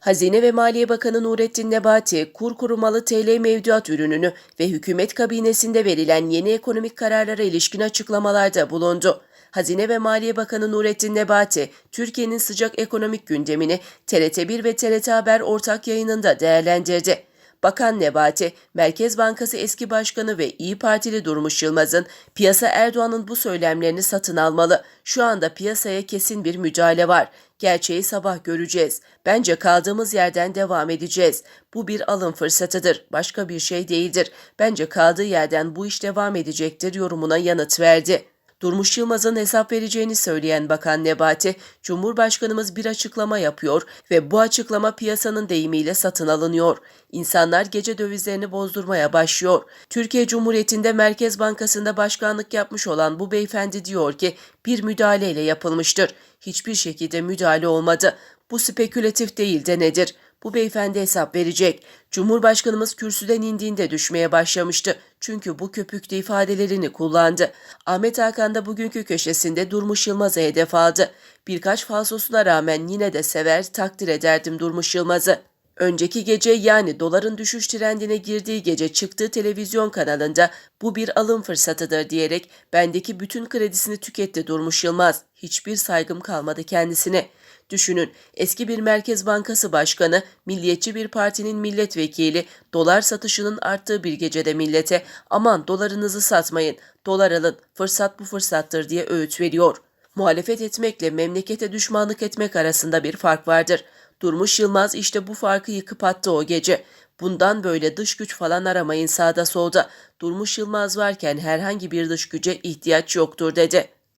Hazine ve Maliye Bakanı Nurettin Nebati, kur korumalı TL mevduat ürününü ve hükümet kabinesinde verilen yeni ekonomik kararlara ilişkin açıklamalarda bulundu. Hazine ve Maliye Bakanı Nurettin Nebati, Türkiye'nin sıcak ekonomik gündemini TRT1 ve TRT Haber ortak yayınında değerlendirdi. Bakan Nebati, Merkez Bankası eski başkanı ve İyi Partili Durmuş Yılmaz'ın piyasa Erdoğan'ın bu söylemlerini satın almalı. Şu anda piyasaya kesin bir müdahale var. Gerçeği sabah göreceğiz. Bence kaldığımız yerden devam edeceğiz. Bu bir alım fırsatıdır. Başka bir şey değildir. Bence kaldığı yerden bu iş devam edecektir yorumuna yanıt verdi. Durmuş Yılmaz'ın hesap vereceğini söyleyen Bakan Nebati, Cumhurbaşkanımız bir açıklama yapıyor ve bu açıklama piyasanın deyimiyle satın alınıyor. İnsanlar gece dövizlerini bozdurmaya başlıyor. Türkiye Cumhuriyeti'nde Merkez Bankası'nda başkanlık yapmış olan bu beyefendi diyor ki bir müdahaleyle yapılmıştır. Hiçbir şekilde müdahale olmadı. Bu spekülatif değil de nedir? Bu beyefendi hesap verecek. Cumhurbaşkanımız kürsüden indiğinde düşmeye başlamıştı. Çünkü bu köpüklü ifadelerini kullandı. Ahmet Hakan da bugünkü köşesinde Durmuş Yılmaz'a hedef aldı. Birkaç falsosuna rağmen yine de sever, takdir ederdim Durmuş Yılmaz'ı. Önceki gece yani doların düşüş trendine girdiği gece çıktığı televizyon kanalında bu bir alım fırsatıdır diyerek bendeki bütün kredisini tüketti Durmuş Yılmaz. Hiçbir saygım kalmadı kendisine. Düşünün eski bir Merkez Bankası Başkanı, milliyetçi bir partinin milletvekili, dolar satışının arttığı bir gecede millete aman dolarınızı satmayın, dolar alın, fırsat bu fırsattır diye öğüt veriyor. Muhalefet etmekle memlekete düşmanlık etmek arasında bir fark vardır. Durmuş Yılmaz işte bu farkı yıkıp attı o gece. Bundan böyle dış güç falan aramayın sağda solda. Durmuş Yılmaz varken herhangi bir dış güce ihtiyaç yoktur dedi.